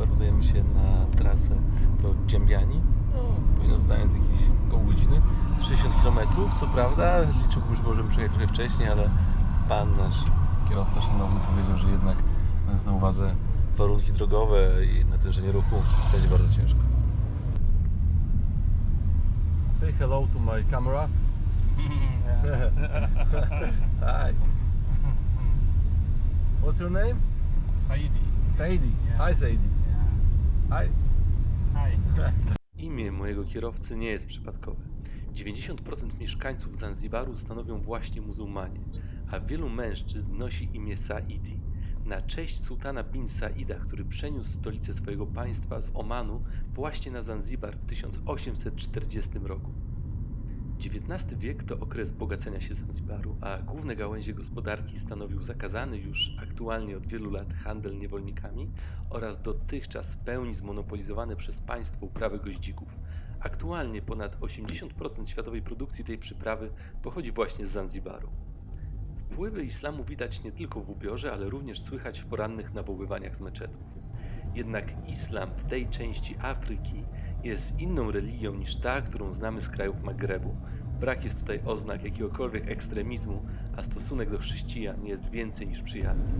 Zanzibar udajemy się na trasę do Dziębiani. No, powinno zająć jakieś koło godziny. 60 km, co prawda, liczyłbym, że możemy przejechać trochę wcześniej, ale pan nasz kierowca szanowny powiedział, że jednak mając na uwadze warunki drogowe i natężenie ruchu będzie bardzo ciężko. Say hello to my camera. Hi. What's your name? Saidi. Saidi. Yeah. Hi Saidi. Hi. Hi. Imię mojego kierowcy nie jest przypadkowe. 90% mieszkańców Zanzibaru stanowią właśnie muzułmanie, a wielu mężczyzn nosi imię Saidi. Na cześć sułtana bin Saida, który przeniósł stolicę swojego państwa z Omanu właśnie na Zanzibar w 1840 roku. XIX wiek to okres bogacenia się Zanzibaru, a główne gałęzie gospodarki stanowił zakazany już aktualnie od wielu lat handel niewolnikami oraz dotychczas w pełni zmonopolizowane przez państwo uprawy goździków. Aktualnie ponad 80% światowej produkcji tej przyprawy pochodzi właśnie z Zanzibaru. Wpływy islamu widać nie tylko w ubiorze, ale również słychać w porannych nawoływaniach z meczetów. Jednak islam w tej części Afryki jest inną religią niż ta, którą znamy z krajów Magrebu. Brak jest tutaj oznak jakiegokolwiek ekstremizmu, a stosunek do chrześcijan jest więcej niż przyjazny.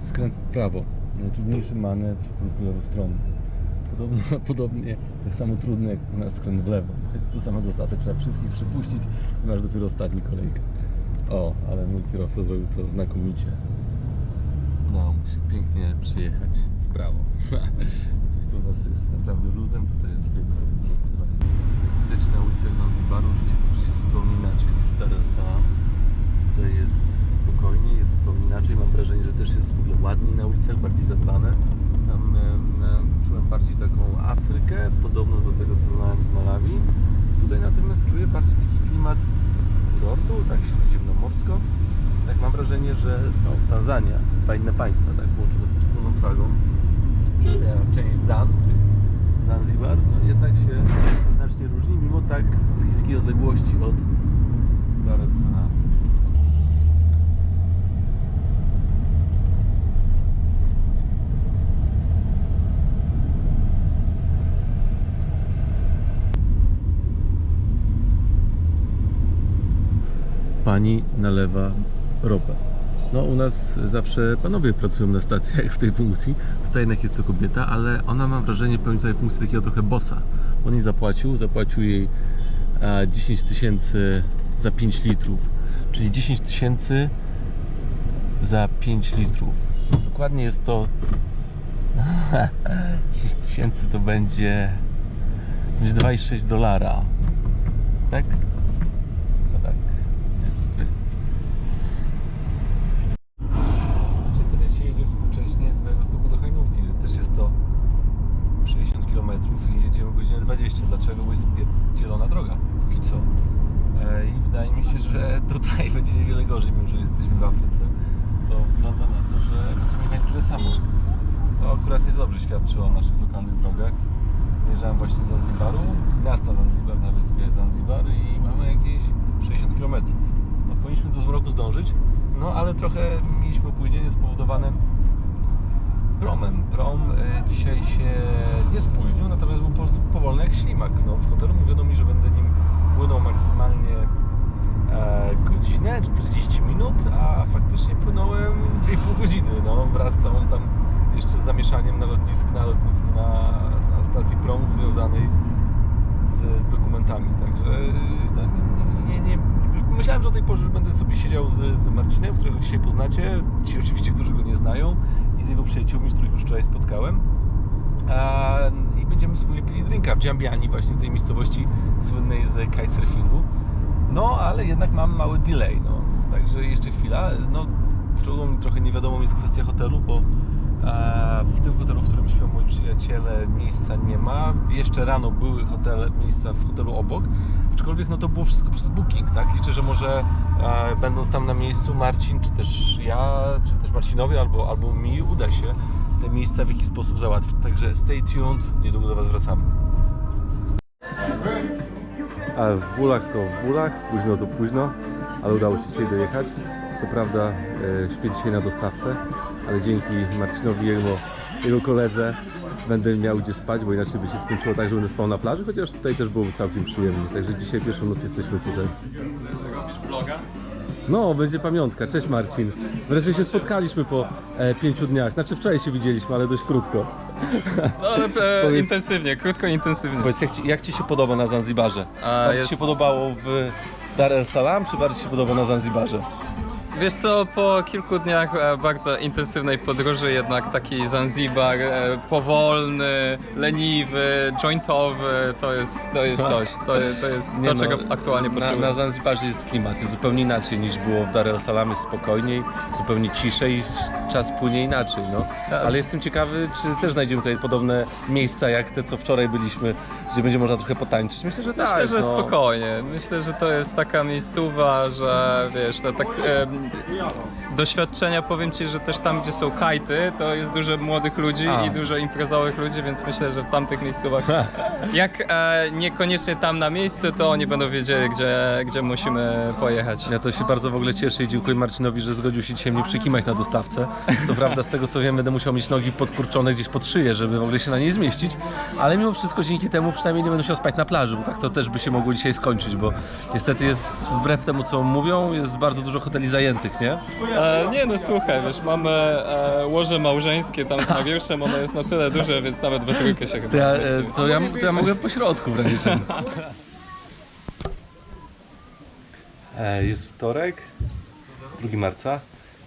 Skręt w prawo. Najtrudniejszy manewr w ruchu lewostronnym. Podobno, podobnie tak samo trudny jak na skręt w lewo. Jest to sama zasada, trzeba wszystkich przepuścić i masz dopiero ostatni kolejkę. O, ale mój kierowca zrobił to znakomicie. Udało mu się pięknie przyjechać w prawo. Coś tu u nas jest naprawdę luzem, tutaj jest wielkie dużo Widać na ulicach Zanzibaru życie toczy się zupełnie inaczej niż es Salaam. Tutaj jest spokojnie, jest zupełnie inaczej. Mam wrażenie, że też jest w ogóle ładniej na ulicach, bardziej zadbane. Tam em, czułem bardziej taką Afrykę, podobną do tego, co znałem z Malawi. Tutaj natomiast czuję bardziej taki klimat kurortu, tak śródziemnomorsko. Tak mam wrażenie, że no, Tanzania, dwa inne państwa, tak połączone pod wspólną flagą i ta część Zan, czyli Zanzibar, no jednak się znacznie różni, mimo tak bliskiej odległości od Dar. Pani nalewa ropę. No u nas zawsze panowie pracują na stacjach w tej funkcji. Tutaj jednak jest to kobieta, ale ona mam wrażenie pełni tutaj funkcję takiego trochę bossa. On jej zapłacił, zapłacił jej e, 10 tysięcy za 5 litrów. Czyli 10 tysięcy za 5 litrów. Dokładnie jest to 10 tysięcy to będzie to będzie 2,6 dolara. Tak? 200, dlaczego, bo jest dzielona droga, póki co. E, I wydaje mi się, że tutaj będzie wiele gorzej, mimo że jesteśmy w Afryce. To wygląda na to, że będziemy jechać tyle samo. To akurat jest dobrze świadczy o naszych lokalnych drogach. Jeżdżałem właśnie z Zanzibaru, z miasta Zanzibar na wyspie Zanzibar i mamy jakieś 60 km. No, powinniśmy do zmroku zdążyć, no ale trochę mieliśmy opóźnienie spowodowane promem. Prom e, dzisiaj się nie spóźnił, natomiast był po prostu powolny jak ślimak. No, w hotelu mówiono mi, że będę nim płynął maksymalnie e, godzinę, 40 minut, a faktycznie płynąłem 2,5 godziny, no, wraz z całą tam jeszcze zamieszaniem na lotnisku, na, lotnisku, na, na stacji promów związanej z, z dokumentami, także no, nie, nie, nie, myślałem, że o tej porze już będę sobie siedział z, z Marcinem, którego dzisiaj poznacie, ci oczywiście, którzy go nie znają z jego przyjaciółmi, z których już wczoraj spotkałem i będziemy wspólnie pili drinka w Dżambiani, właśnie w tej miejscowości słynnej z kitesurfingu. No, ale jednak mam mały delay, no. Także jeszcze chwila. No, drugą trochę niewiadomą jest kwestia hotelu, bo e, w tym hotelu, w którym śpią moi przyjaciele, miejsca nie ma. Jeszcze rano były hotele, miejsca w hotelu obok, aczkolwiek no to było wszystko przez booking, tak? Liczę, że może e, będąc tam na miejscu Marcin, czy też ja, czy też Marcinowi, albo, albo mi uda się te miejsca w jakiś sposób załatwić. Także stay tuned, niedługo do Was wracamy. A w bólach to w bólach, późno to późno, ale udało się dzisiaj dojechać. Co prawda e, śpię dzisiaj na dostawce, ale dzięki Marcinowi, jego, jego koledze będę miał gdzie spać, bo inaczej by się skończyło tak, że będę spał na plaży, chociaż tutaj też byłoby całkiem przyjemnie. Także dzisiaj pierwszą noc jesteśmy tutaj. Vloga? No, będzie pamiątka. Cześć Marcin. Wreszcie się spotkaliśmy po e, pięciu dniach. Znaczy wczoraj się widzieliśmy, ale dość krótko. No ale e, Powiedz- intensywnie, krótko intensywnie. Powiedz, jak ci, jak ci się podoba na Zanzibarze? A, Bardziej jest- się podobało w Dar es Salaam, czy bardziej się podoba na Zanzibarze? Wiesz co, po kilku dniach e, bardzo intensywnej podróży jednak taki Zanzibar e, powolny, leniwy, jointowy, to jest, to jest coś, to, to jest to, no, czego aktualnie na, potrzebuję. na Zanzibarze jest klimat, jest zupełnie inaczej niż było w Dar es Salaam, jest spokojniej, zupełnie ciszej, czas płynie inaczej, no. Tak. Ale jestem ciekawy, czy też znajdziemy tutaj podobne miejsca jak te, co wczoraj byliśmy, gdzie będzie można trochę potańczyć. Myślę, że tak. Myślę, że no. spokojnie. Myślę, że to jest taka miejscowa, że wiesz, to tak em, z doświadczenia powiem ci, że też tam, gdzie są kajty, to jest dużo młodych ludzi A. i dużo imprezowych ludzi, więc myślę, że w tamtych miejscówach, jak e, niekoniecznie tam na miejscu, to oni będą wiedzieli, gdzie, gdzie musimy pojechać. Ja to się bardzo w ogóle cieszę i dziękuję Marcinowi, że zgodził się dzisiaj mnie przykimać na dostawce. Co prawda z tego co wiem będę musiał mieć nogi podkurczone gdzieś pod szyję, żeby w ogóle się na niej zmieścić, ale mimo wszystko dzięki temu przynajmniej nie będę musiał spać na plaży, bo tak to też by się mogło dzisiaj skończyć, bo niestety jest wbrew temu co mówią, jest bardzo dużo hoteli zajętych, nie? E, nie no słuchaj, wiesz, mamy e, łoże małżeńskie tam z Mariuszem, ono jest na tyle duże, więc nawet we trójkę się chyba To ja, e, to ja, to ja mogę po środku w razie czego. E, Jest wtorek, 2 marca.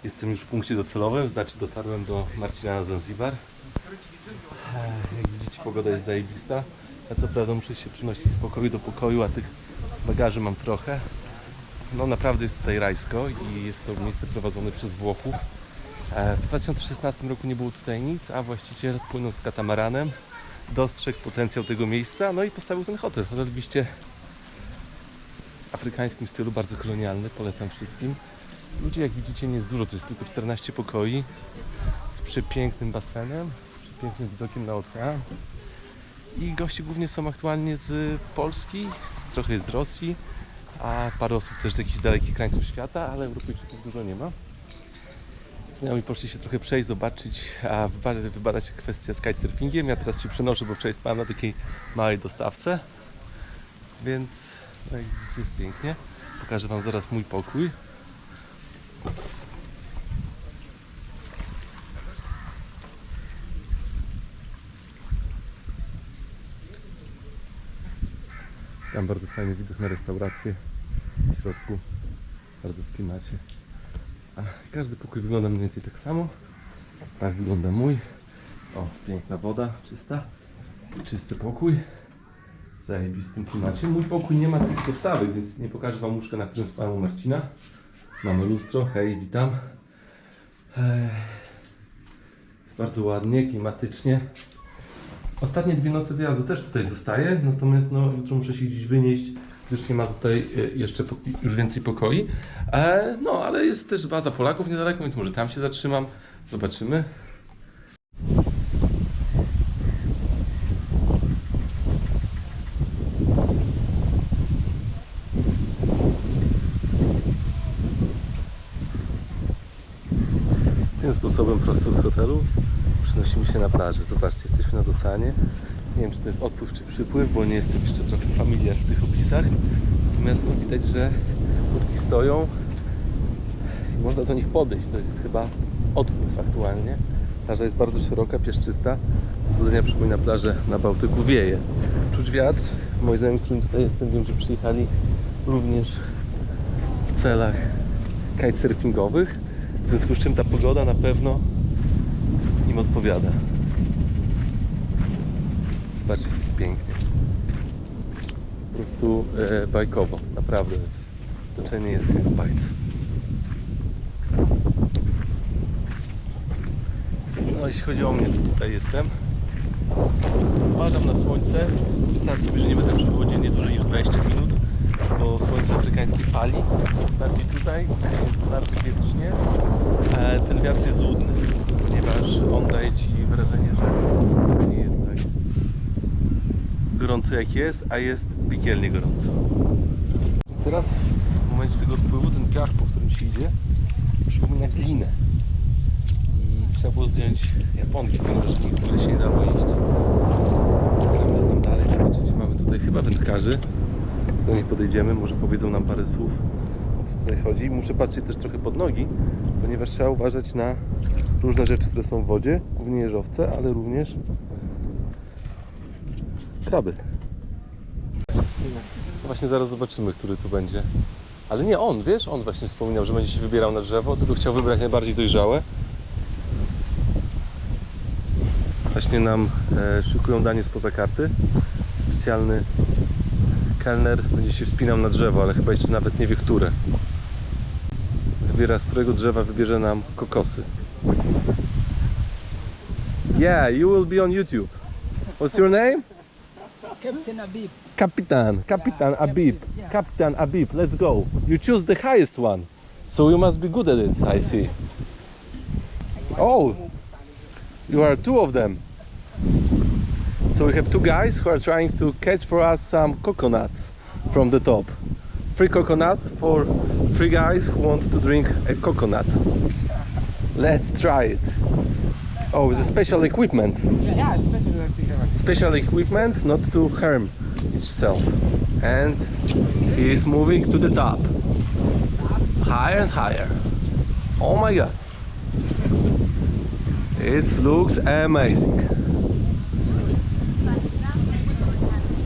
Jestem już w punkcie docelowym, znaczy dotarłem do Marcina na Zanzibar. E, Jak widzicie pogoda jest zajebista. Ja co prawda muszę się przenosić z pokoju do pokoju, a tych bagaży mam trochę. No naprawdę jest tutaj rajsko i jest to miejsce prowadzone przez Włochów. E, W 2016 roku nie było tutaj nic, a właściciel płynął z katamaranem dostrzegł potencjał tego miejsca, no i postawił ten hotel. Hotel oczywiście w afrykańskim stylu, bardzo kolonialny, polecam wszystkim. Ludzi jak widzicie nie jest dużo, to jest tylko 14 pokoi z przepięknym basenem, z przepięknym widokiem na ocean. I goście głównie są aktualnie z Polski, z, trochę z Rosji, a parę osób też z jakichś dalekich krańców świata, ale Europejczyków dużo nie ma. Znajomi poszli się trochę przejść, zobaczyć, a kwestię z kitesurfingiem. Ja teraz się przenoszę, bo wczoraj spałem na takiej małej dostawce. Więc no pięknie. Pokażę Wam zaraz mój pokój. Tam bardzo fajny widok na restaurację w środku. Bardzo w klimacie. A każdy pokój wygląda mniej więcej tak samo. Tak wygląda mój. O, piękna woda, czysta. Czysty pokój. W zajebistym klimacie. Mój pokój nie ma tych dostawek, więc nie pokażę Wam łóżka, na którym spałem u Marcina. Mamy lustro. Hej, witam. Jest bardzo ładnie, klimatycznie. Ostatnie dwie noce wyjazdu też tutaj zostaję, natomiast no, jutro muszę się gdzieś wynieść, gdyż nie ma tutaj e, jeszcze już więcej pokoi. E, no, ale jest też baza Polaków niedaleko, więc może tam się zatrzymam. Zobaczymy. Tym sposobem prosto z hotelu przenosimy się na plażę. Zobaczcie, jesteśmy nad oceanie. Nie wiem, czy to jest odpływ, czy przypływ, bo nie jestem jeszcze trochę familiar w tych opisach. Natomiast no, widać, że łódki stoją i można do nich podejść. To jest chyba odpływ aktualnie. Plaża jest bardzo szeroka, pieszczysta. Zdarzenia przypomina plażę na Bałtyku. Wieje. Czuć wiatr. Moi znajomi, z którym tutaj jestem, wiem, że przyjechali również w celach kitesurfingowych. W związku z czym ta pogoda na pewno im odpowiada. Zobaczcie, jest pięknie. Po prostu e, bajkowo, naprawdę. Otoczenie jest jak bajce. No jeśli chodzi o mnie, to tutaj jestem. Uważam na słońce. Obiecałem sobie, że nie będę przy wodzie nie dłużej niż 20 minut, bo słońce afrykańskie pali. Bardziej tutaj, bardzo wietrznie. E, ten wiatr jest złudny, ponieważ on daje Ci wrażenie, że nie jest tak gorąco jak jest, a jest piekielnie gorąco. Teraz w momencie tego odpływu ten piach, po którym się idzie, przypomina glinę. I Trzeba było zdjąć Japonki, ponieważ nigdzie się nie dało iść. Czekamy, co tam dalej. Zobaczycie, mamy tutaj chyba wędkarzy. Do nich podejdziemy, może powiedzą nam parę słów o co tutaj chodzi. Muszę patrzeć też trochę pod nogi, ponieważ trzeba uważać na różne rzeczy, które są w wodzie, głównie jeżowce, ale również kraby. No Właśnie zaraz zobaczymy, który tu będzie. Ale nie on, wiesz, on właśnie wspominał, że będzie się wybierał na drzewo, tylko chciał wybrać najbardziej dojrzałe. Właśnie nam e, szykują danie spoza karty. Specjalny kelner będzie się wspinał na drzewo, ale chyba jeszcze nawet nie wie które. Wybiera z którego drzewa wybierze nam kokosy. Yeah, you will be on YouTube. What's your name? Captain Abib. Kapitan, Kapitan Abib, Kapitan Abib, let's go. You choose the highest one, so you must be good at it, I see. Oh, you are two of them. So we have two guys who are trying to catch for us some coconuts from the top. Three coconuts for three guys who want to drink a coconut. Let's try it. Oh, it's a special equipment. Yeah, like the special equipment not to harm itself. And he is moving to the top. Higher and higher. Oh my god. It looks amazing.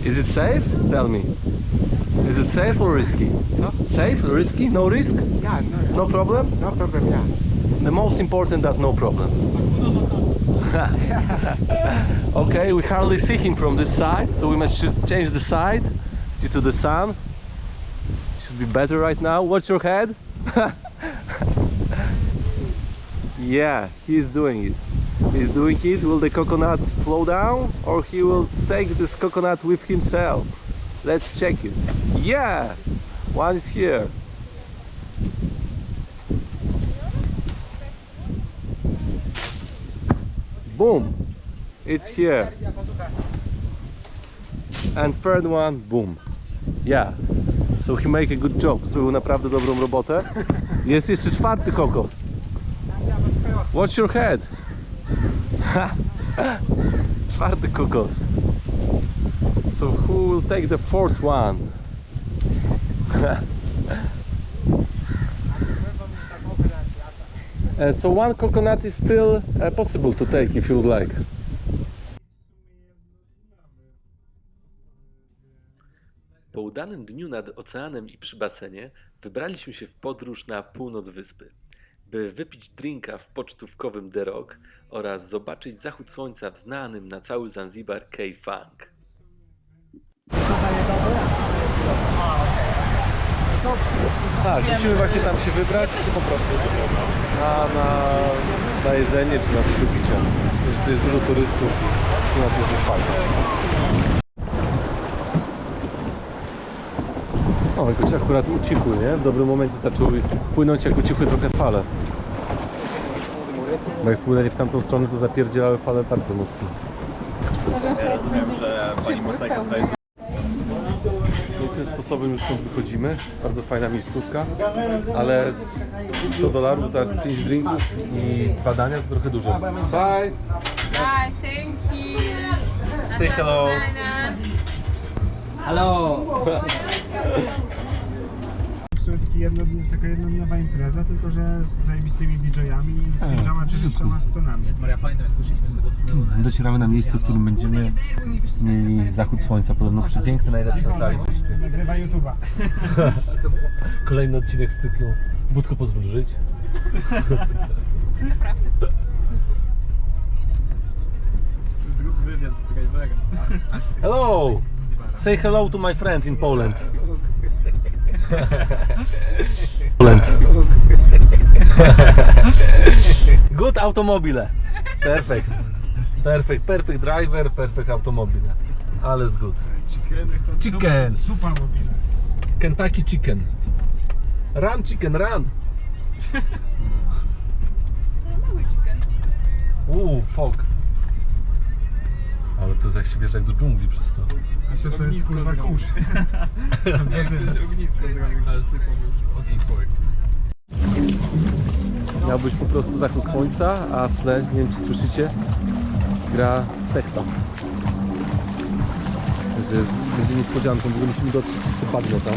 Is it safe? Tell me is it safe or risky? Safe risky no risk? Yeah, no, no problem? No problem, yeah. the most important that no problem. Okay we hardly see him from this side so we must should change the side due to the sun. Should be better right now. Watch your head. Yeah he is doing it. He's doing it. Will the coconut flow down or he will take this coconut with himself let's check it. Yeah one is here. Boom it's here. And third one boom. Yeah so he make a good job. Zrobił naprawdę dobrą robotę. Jest jeszcze czwarty kokos. Watch your head. Czwarty kokos so who will take the fourth one Uh, so one coconut is still uh, possible to take if you would like. Po udanym dniu nad oceanem i przy basenie wybraliśmy się w podróż na północ wyspy, by wypić drinka w pocztówkowym The Rock oraz zobaczyć zachód słońca w znanym na cały Zanzibar K-Funk. Tak, musimy właśnie tam się wybrać, czy po prostu na, na, na jedzenie, czy na coś do picia. Wiesz, Tu jest dużo turystów i tu na coś jest fajnie. O, jakoś akurat ucichły, nie? W dobrym momencie zaczęły płynąć, jak ucichły trochę fale. Bo jak płynęli w tamtą stronę, to zapierdzielały fale bardzo mocno. Ja rozumiem, że pani Moseka tutaj No i tym sposobem już stąd wychodzimy. Bardzo fajna miejscówka, ale z 100 dolarów za 5 drinków i dwa dania to trochę dużo. Bye! Hi, thank you. Say hello. W sumie taki jedno, taka jednodniowa impreza, tylko że z zajebistymi DJ-ami i z pięcioma czy sześcioma scenami. Docieramy na miejsce, w którym będziemy mieli zachód słońca, podobno przepiękny, najlepszy na całej wyspie. Nagrywa YouTube'a. Kolejny odcinek z cyklu Budko pozwól żyć. zrób wywiad z driverem. Hello! Say hello to my friend in Poland. Poland. Good automobile. Perfect. Perfect, perfect driver, perfect automobile. Ale jest good. Chicken. Chicken. Supa mobile. Kentucky chicken. Run chicken, run. Uuu, fok. Ale to jak się wiesz jak do dżungli przez to. To, to jest kurwa kurz. Jak ktoś ognisko zrobił, ale ty ogień. Miał być po prostu zachód słońca, a w tle, nie wiem czy słyszycie, gra techno. Także będzie niespodzianką, ogóle musimy dotrzeć z bagno tam.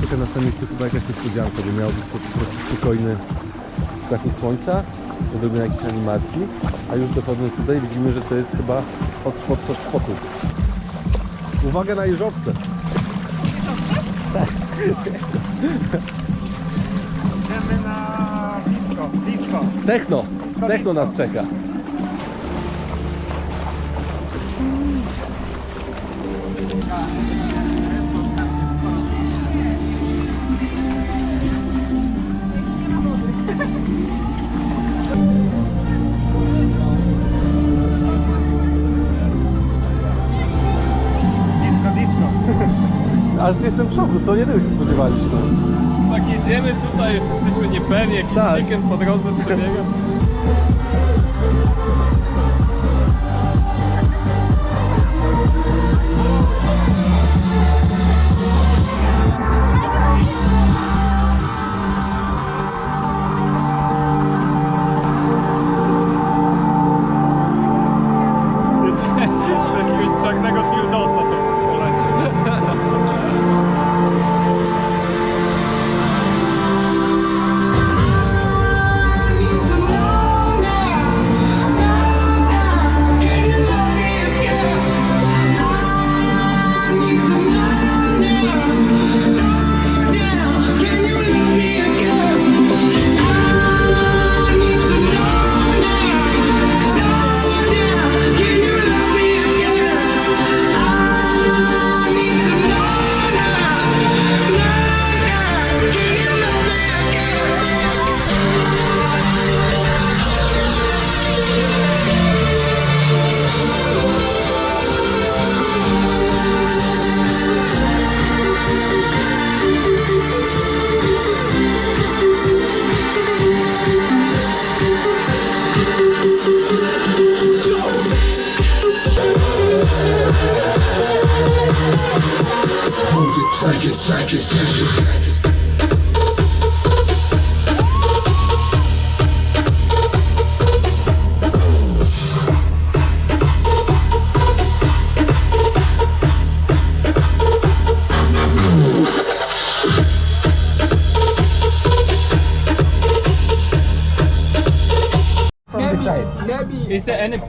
Czeka nas na miejscu chyba jakaś niespodzianka, bo miał być po prostu spokojny zachód słońca, do zrobienia jakiejś animacji, a już dochodząc tutaj widzimy, że to jest chyba hotspot hotspotu. Uwaga na jeżowce! Idziemy na disco. Disco. Techno! Techno nas czeka. Aż jestem w szoku, co nie tego się spodziewaliśmy. Tak jedziemy tutaj, już jesteśmy niepewni, jakiś Tak. chicken po drodze przebiega.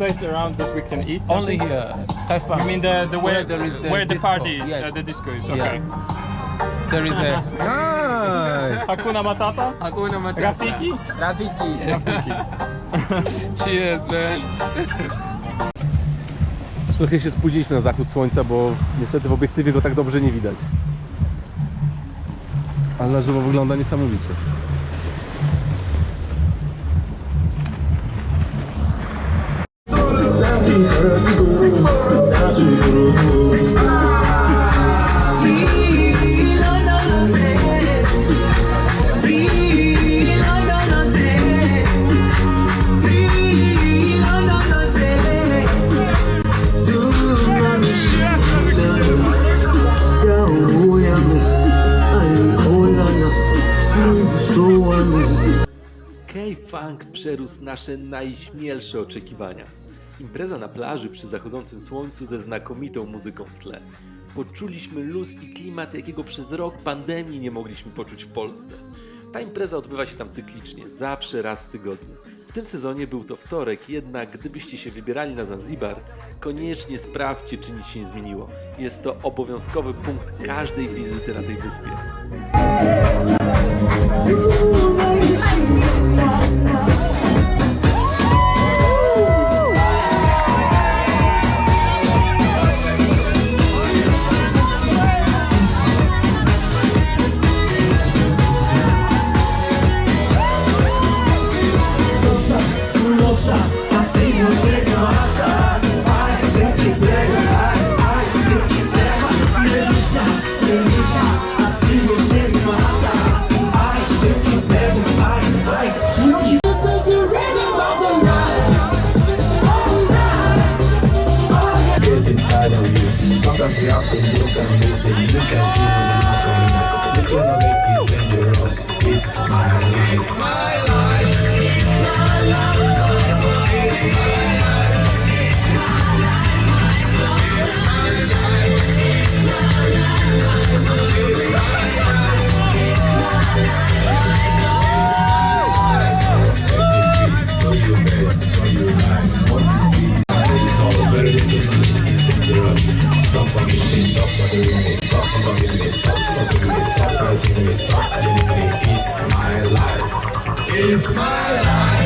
Place around that we can eat? Only something? here. Have fun. You mean the the where, Where there is the where the disco, party is, yes. uh, the disco is. Yeah. Okay. There is a! Hakuna Matata. Hakuna Matata. Rafiki? Rafiki. Cheers, man. Trochę się spóźniliśmy na zachód słońca, bo niestety w obiektywie go tak dobrze nie widać. Ale na żywo wygląda niesamowicie. K-Funk przerósł nasze najśmielsze oczekiwania. Impreza na plaży przy zachodzącym słońcu ze znakomitą muzyką w tle. Poczuliśmy luz i klimat, jakiego przez rok pandemii nie mogliśmy poczuć w Polsce. Ta impreza odbywa się tam cyklicznie, zawsze raz w tygodniu. W tym sezonie był to wtorek, jednak gdybyście się wybierali na Zanzibar, koniecznie sprawdźcie, czy nic się nie zmieniło. Jest to obowiązkowy punkt każdej wizyty na tej wyspie. If you have been, look and listen, look and give me the love from me. Which one I make you? It's my life. It's my life.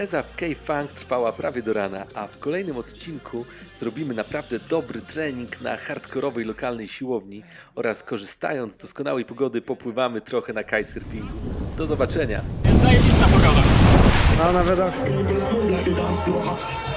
Impreza w K-Funk trwała prawie do rana, a w kolejnym odcinku zrobimy naprawdę dobry trening na hardkorowej lokalnej siłowni oraz korzystając z doskonałej pogody popływamy trochę na kitesurfingu. Do zobaczenia! No, na widok. Like the